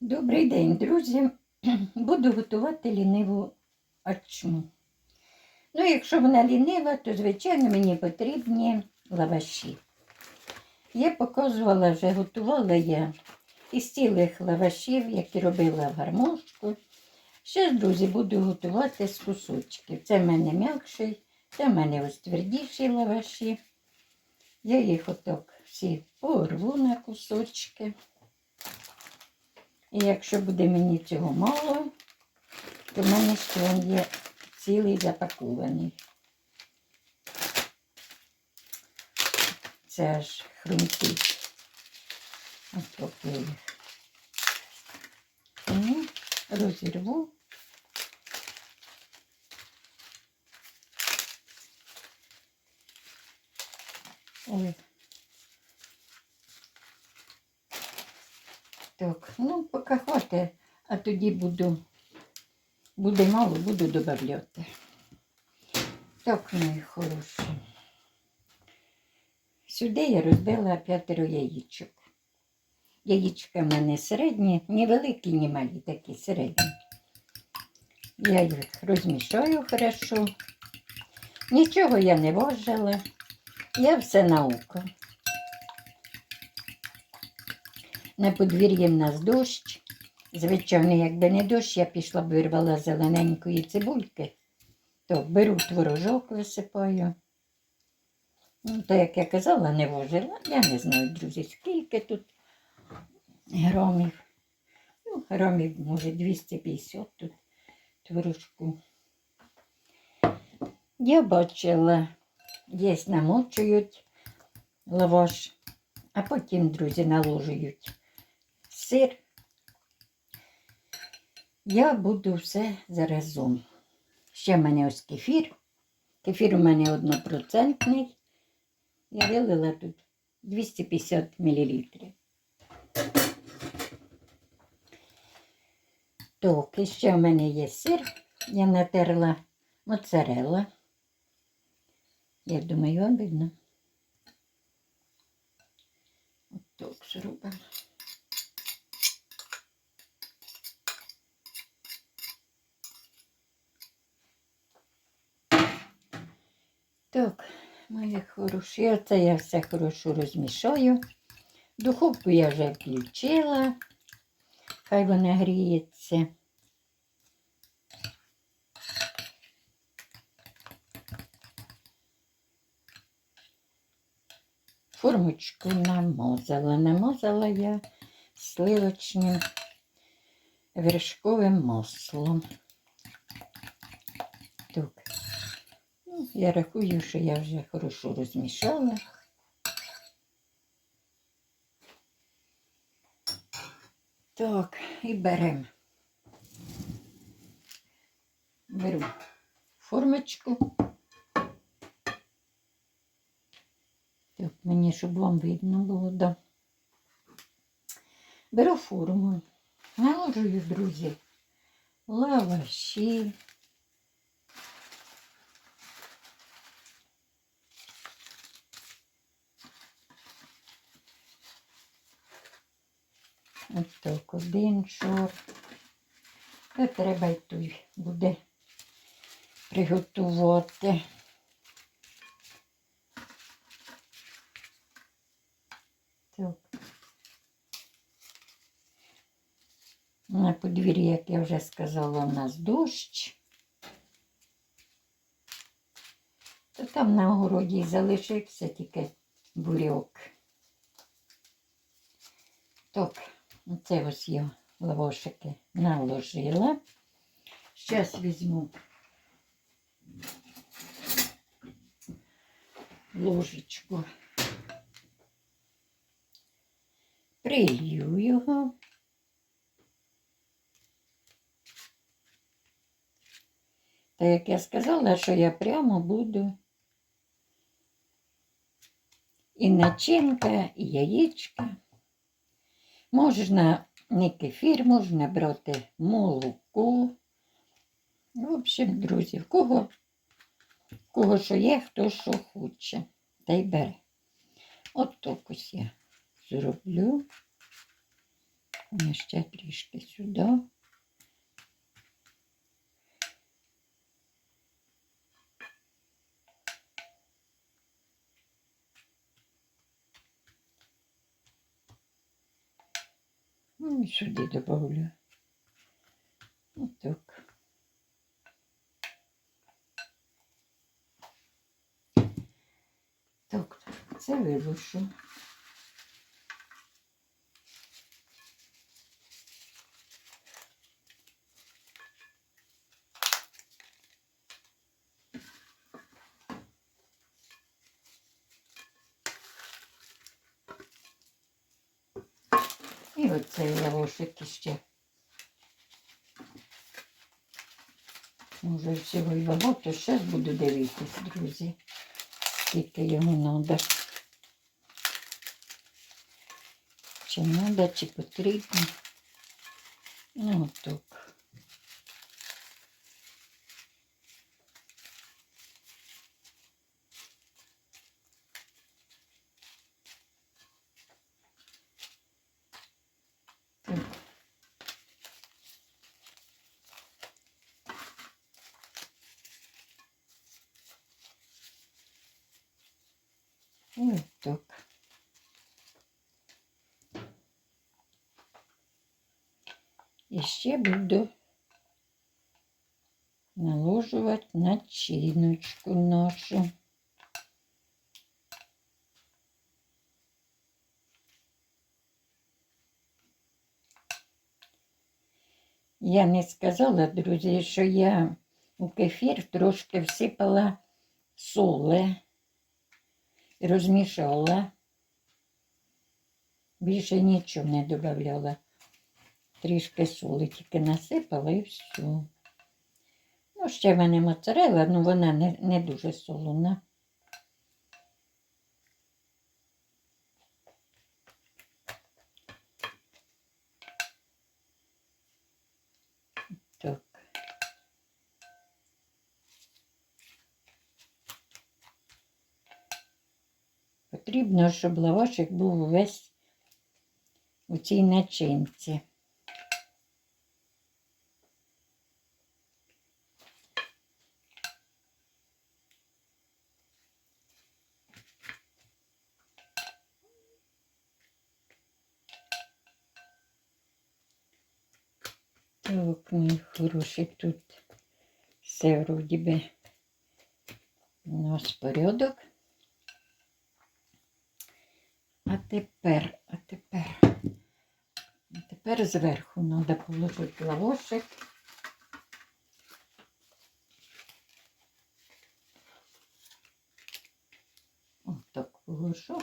Добрий день, друзі. Буду готувати ліниву ачму. Ну, якщо вона лінива, то, звичайно, мені потрібні лаваші. Я показувала, вже готувала я із цілих лавашів, які робила в гармошку. Ще, друзі, буду готувати з кусочків. Це в мене м'якший, це в мене ось твердіші лаваші. Я їх отак всі порву на кусочки. І якщо буде мені цього мало, то в мене він є цілий запакований. Це аж хрумтить. Поки. Тому розірву. Ой. Так, ну поки хватить, а тоді буду, буде мало, буду додавати. Так, мої хороші. Сюди я розбила п'ятеро яєчок. Яєчка в мене середні, ні великі, ні малі, такі середні. Я їх розмішаю хорошо. Нічого я не вожила. Я все наука. На подвір'ї в нас дощ. Звичайно, якби не дощ, я пішла б вирвала зелененької цибульки, то беру творожок, висипаю. Ну, то, як я казала, не вожила. Я не знаю, друзі, скільки тут грамів. Ну, грамів, може, 250 тут творожку. Я бачила, є намочують лаваш, а потім, друзі, наложують сир. Я буду все заразом. Ще в мене ось кефір. Кефір у мене однопроцентний. Я вилила тут 250 мл. Так, і ще в мене є сир. Я натерла моцарелла. Я думаю, видно. От так зробимо. Так, мої хороші, оце я все хорошо розмішаю. Духовку я вже включила. Хай вона гріється. Формочку намазала. Намазала я сливочним вершковим маслом. Так. Я рахую, що я вже хорошо розмішала. Так, і беремо. Беру формочку. Так, мені, щоб вам видно було, да. Беру форму, наложую, друзі, лаваші. Ось так, один шор. Та треба й той буде приготувати. На подвір'ї, як я вже сказала, у нас дощ. То там на огороді залишився тільки буряк. Так, це ось я лавошики наложила. Зараз візьму ложечку. Прилью його. Та як я сказала, що я прямо буду і начинка, і яєчка. Можна не кефір, можна брати молоко. В общем, друзі, в кого, кого що є, хто що хоче, та й бере. От так ось я зроблю. Я ще трішки сюди. Ну, і сюди добавлю. Отак. Так, це вилушу. І оцей лавошик іще. Може всього й багато. Зараз буду дивитись, друзі, скільки йому треба. Чи треба, чи потрібно. Ну. Так. Ось так. І ще буду наложувати начиночку нашу. Я не сказала, друзі, що я у кефір трошки всипала соли, розмішала. Більше нічого не додавала. Трішки соли тільки насипала і все. Ну, ще в мене моцарела, але вона не, не дуже солона. Так. Потрібно, щоб лавашик був весь у цій начинці. Так, мої хороші, тут все вроді би у нас порядок. А тепер, а тепер, а тепер зверху треба положити лавошик. Отак положу.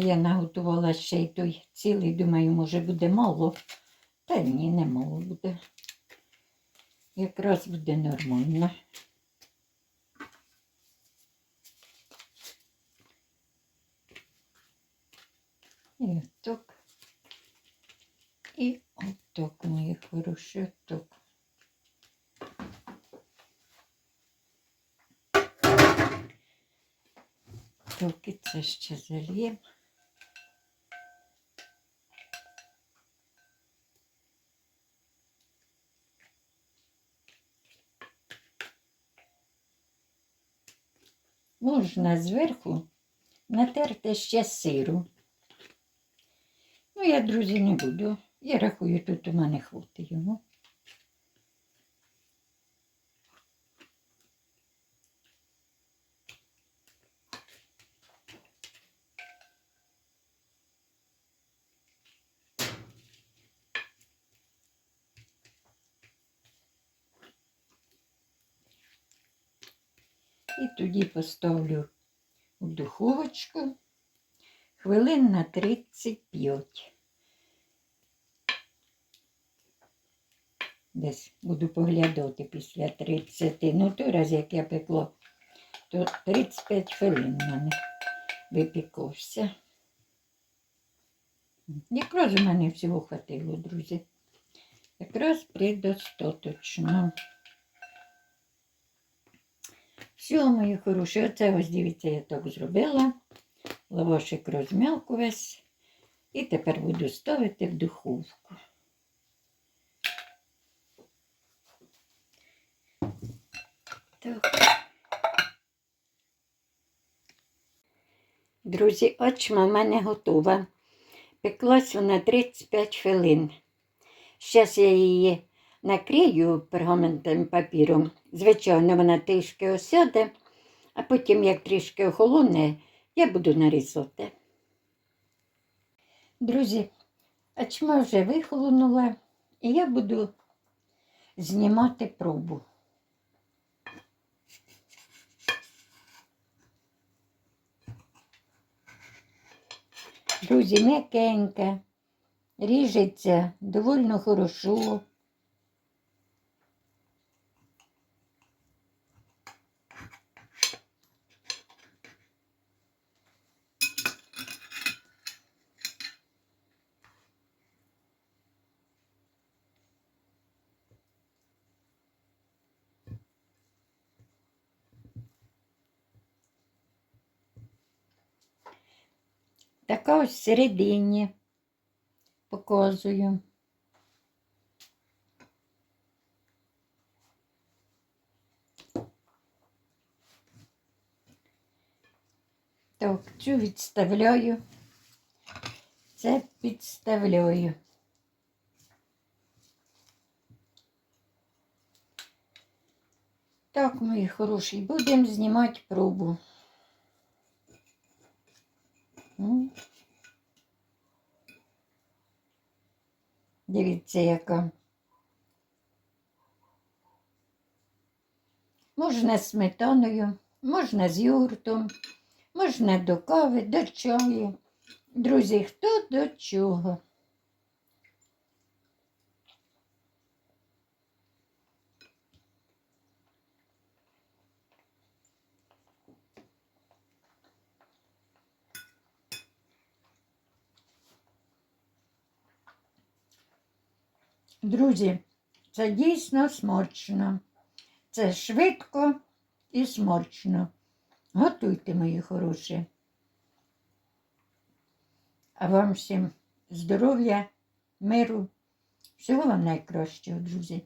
Я наготувала ще й той цілий, думаю, може буде мало. Та ні, не мало буде. Якраз буде нормально. І отак. І отак, мої хороші, отак. Так, і це ще зальємо. Можна зверху натерти ще сиру. Ну, я, друзі, не буду. Я рахую, тут у мене хватить його. І тоді поставлю у духовочку хвилин на 35. Десь буду поглядати після 30. Ну, той раз, як я пекла, то 35 хвилин в мене випікався. Якраз у мене всього хватило, друзі. Якраз предостаточно. Все, мої хороші, оце ось дивіться, я так зробила. Лавашик розм'як увесь. І тепер буду ставити в духовку. Так. Друзі, очма в мене готова. Пеклась вона 35 хвилин. Зараз я її накрию пергаментним папіром. Звичайно, вона трішки осяде, а потім, як трішки охолоне, я буду нарізати. Друзі, очма вже вихолонула, і я буду знімати пробу. Друзі, м'якенька, ріжеться довольно хорошо. Така ось всередині показую. Так, цю відставляю. Це підставляю. Так, мої хороші, будемо знімати пробу. Дивіться, яка. Можна з сметаною, можна з йогуртом, можна до кави, до чаю. Друзі, хто до чого? Друзі, це дійсно смачно. Це швидко і смачно. Готуйте, мої хороші. А вам всім здоров'я, миру, всього вам найкращого, друзі.